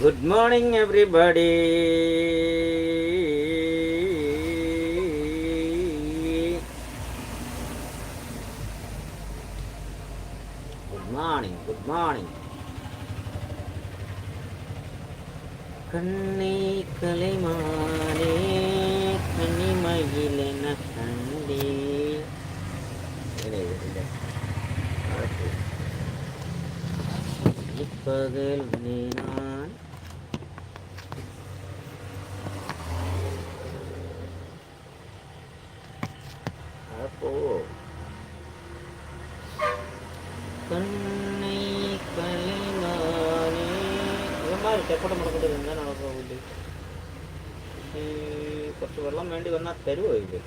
Good morning everybody good morning good morning கண்ணை கலைமானே கண்ணிமயில் என கண்டே இப்பகல் நான் ഇവന്മാർ എപ്പോഴും മുടക്കിട്ട് എന്താ നടക്കില്ല ഈ കുറച്ച് വെള്ളം വേണ്ടി വന്നാൽ തരുമോ ഇത്?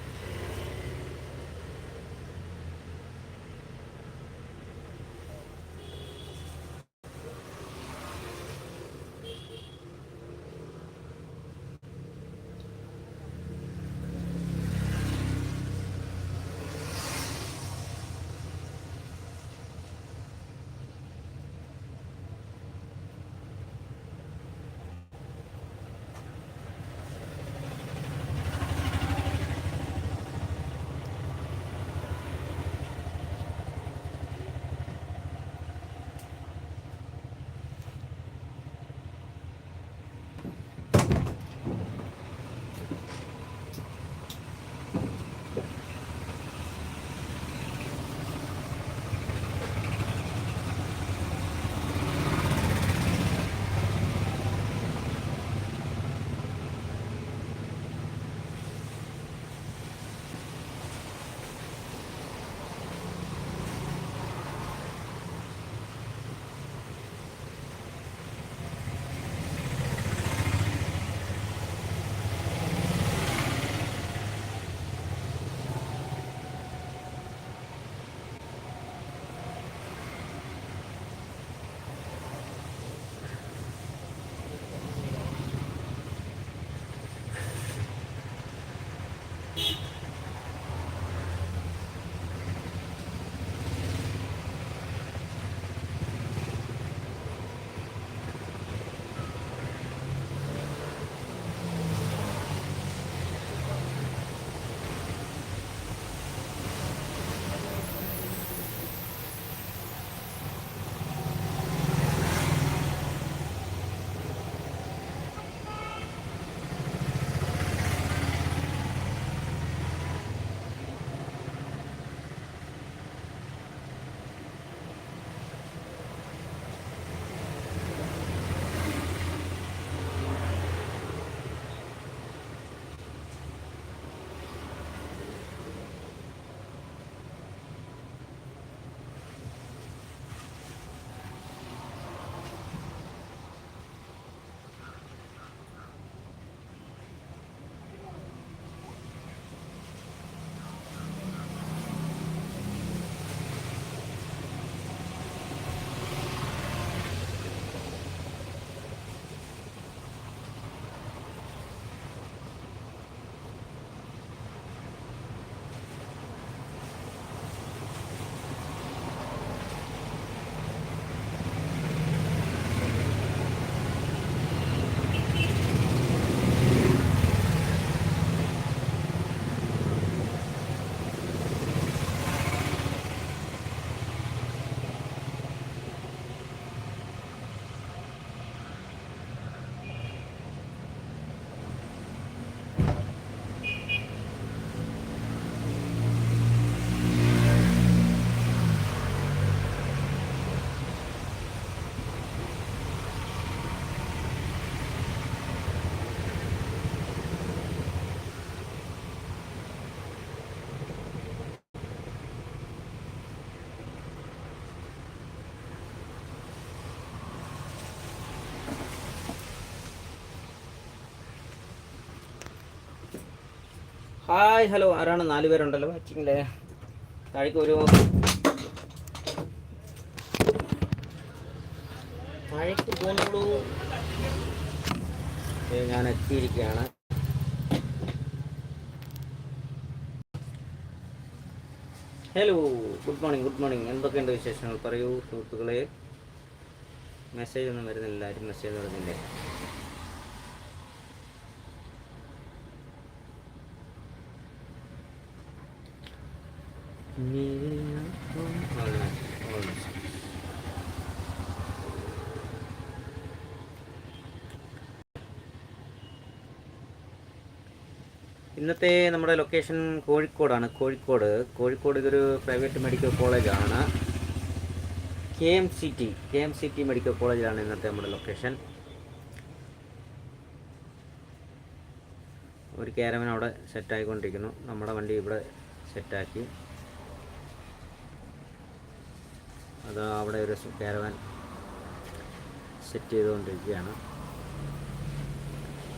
Hi hello. ആരാണ് നാല് പേരുണ്ടല്ലോ വാച്ചിങ്ങിലെ താഴേക്ക് ഒരു താഴേക്ക് പോന്നോളൂ. ഏ, ഞാൻ എത്തിയിരിക്കുകയാണ്. Hello good morning good morning. എന്തൊക്കെയുണ്ട് വിശേഷങ്ങൾ? പറയൂ സുഹൃത്തുക്കളെ. മെസ്സേജ് ഒന്നും വരുന്നില്ല. ആരും മെസ്സേജ് വരുന്നില്ലേ ഇന്നത്തെ നമ്മുടെ ലൊക്കേഷൻ കോഴിക്കോടാണ്. കോഴിക്കോട്. കോഴിക്കോട് ഇതൊരു പ്രൈവറ്റ് മെഡിക്കൽ കോളേജാണ് K M C T K M C T medical കോളേജിലാണ് ഇന്നത്തെ നമ്മുടെ ലൊക്കേഷൻ ഒരു ക്യാരവൻ അവിടെ സെറ്റായിക്കൊണ്ടിരിക്കുന്നു നമ്മുടെ വണ്ടി ഇവിടെ സെറ്റാക്കി അത് അവിടെ ഒരു കാരവാൻ സെറ്റ് ചെയ്തുകൊണ്ടിരിക്കുകയാണ്.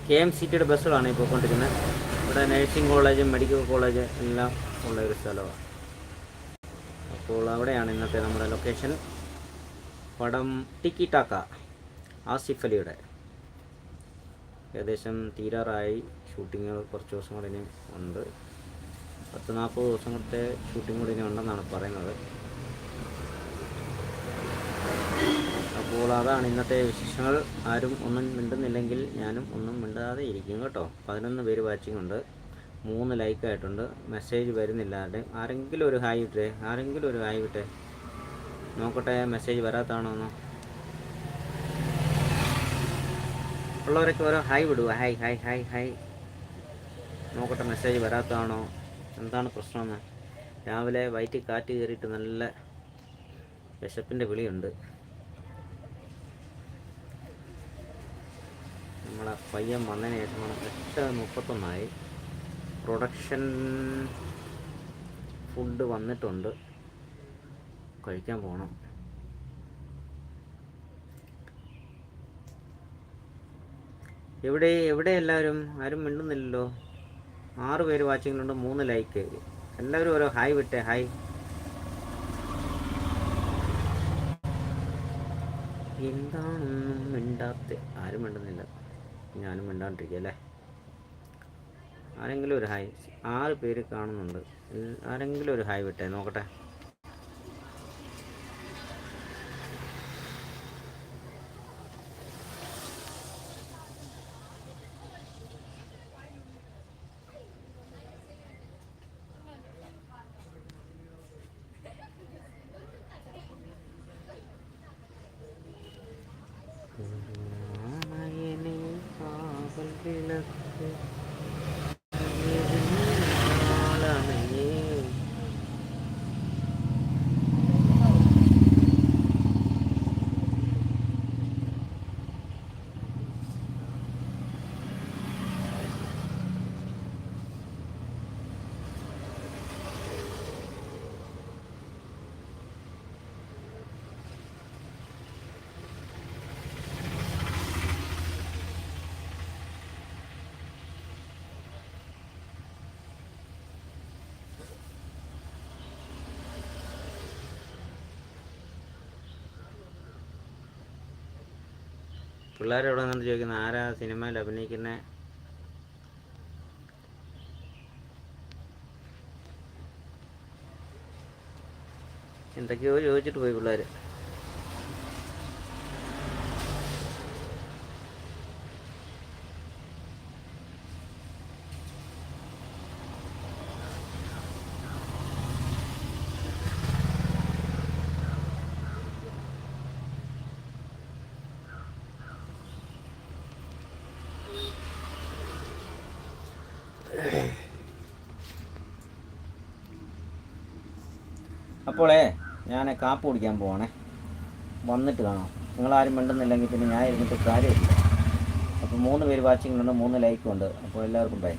കെ എം സി ടിയുടെ ബസ്സുകളാണ് ഇപ്പോൾ കൊണ്ടിരിക്കുന്നത്. ഇവിടെ നഴ്സിംഗ് കോളേജ് മെഡിക്കൽ കോളേജ് എല്ലാം ഉള്ള ഒരു സ്ഥലമാണ്. അപ്പോൾ അവിടെയാണ് ഇന്നത്തെ നമ്മുടെ ലൊക്കേഷൻ പടം ടിക്കി ടാക്ക ആസിഫ് അലിയുടെ. ഏകദേശം തീരാറായി. ഷൂട്ടിങ്ങുകൾ കുറച്ച് ദിവസം കൂടി ഉണ്ട്. പത്ത് നാൽപ്പത് ദിവസം കൂടുതൽ ഷൂട്ടിംഗ് കൂടി ഉണ്ടെന്നാണ് പറയുന്നത്. അപ്പോൾ അതാണ് ഇന്നത്തെ വിശേഷങ്ങൾ. ആരും ഒന്നും മിണ്ടുന്നില്ലെങ്കിൽ ഞാനും ഒന്നും മിണ്ടാതെ ഇരിക്കും കേട്ടോ. പതിനൊന്ന് പേര് വാച്ചിങ് ഉണ്ട്. മൂന്ന് ലൈക്ക് ആയിട്ടുണ്ട്. മെസ്സേജ് വരുന്നില്ല. ആരെങ്കിലും ഒരു ഹായ് വിട്ടേ. ആരെങ്കിലും ഒരു ഹായ് വിട്ടേ. നോക്കട്ടെ മെസ്സേജ് വരാത്താണോ എന്നോ. ഉള്ളവരൊക്കെ ഓരോ ഹായ് വിടുക ഹായ് ഹായ് ഹായ് ഹായ് നോക്കട്ടെ മെസ്സേജ് വരാത്തതാണോ. എന്താണ് പ്രശ്നമെന്ന്. രാവിലെ വയറ്റിൽ കാറ്റ് കയറിയിട്ട് നല്ല വിശപ്പിന്റെ വിളിയുണ്ട്. നമ്മളെ പയ്യൻ വന്നതിന് ശേഷമാണ് എട്ട് മുപ്പത്തൊന്നായി. പ്രൊഡക്ഷൻ ഫുഡ് വന്നിട്ടുണ്ട്. കഴിക്കാൻ പോകണം എവിടെ എവിടെ എല്ലാവരും? ആരും മിണ്ടുന്നില്ലല്ലോ. ആറ് പേര് വാച്ചിങ്ങിലുണ്ട് മൂന്ന് ലൈക്ക് എല്ലാവരും ഓരോ ഹായ് വിട്ടേ ഹായ് എന്താണൊന്നും മിണ്ടാത്ത? ആരും മിണ്ടുന്നില്ല. ഞാനും മിണ്ടാണ്ടിരിക്കുക അല്ലേ? ആരെങ്കിലും ഒരു ഹായ് ആറ് പേര് കാണുന്നുണ്ട്. ആരെങ്കിലും ഒരു ഹായ് വിട്ടേ നോക്കട്ടെ. പിള്ളേർ എവിടെ നിന്ന് ചോദിക്കുന്നത് ആരാ സിനിമയിൽ അഭിനയിക്കുന്ന? എന്തൊക്കെയോ ചോദിച്ചിട്ട് പോയി പിള്ളേർ അപ്പോളേ ഞാൻ കാപ്പ് കുടിക്കാൻ പോവാണേ. വന്നിട്ട് കാണാം. നിങ്ങളാരും മിണ്ടുന്നില്ലെങ്കിൽ പിന്നെ ഞാൻ ഇരുന്നിട്ട് കാര്യമില്ല. അപ്പോൾ മൂന്ന് പേര് വാച്ചിങ്ങിലുണ്ട് മൂന്ന് ലൈക്കും ഉണ്ട് അപ്പോൾ എല്ലാവർക്കും ബൈ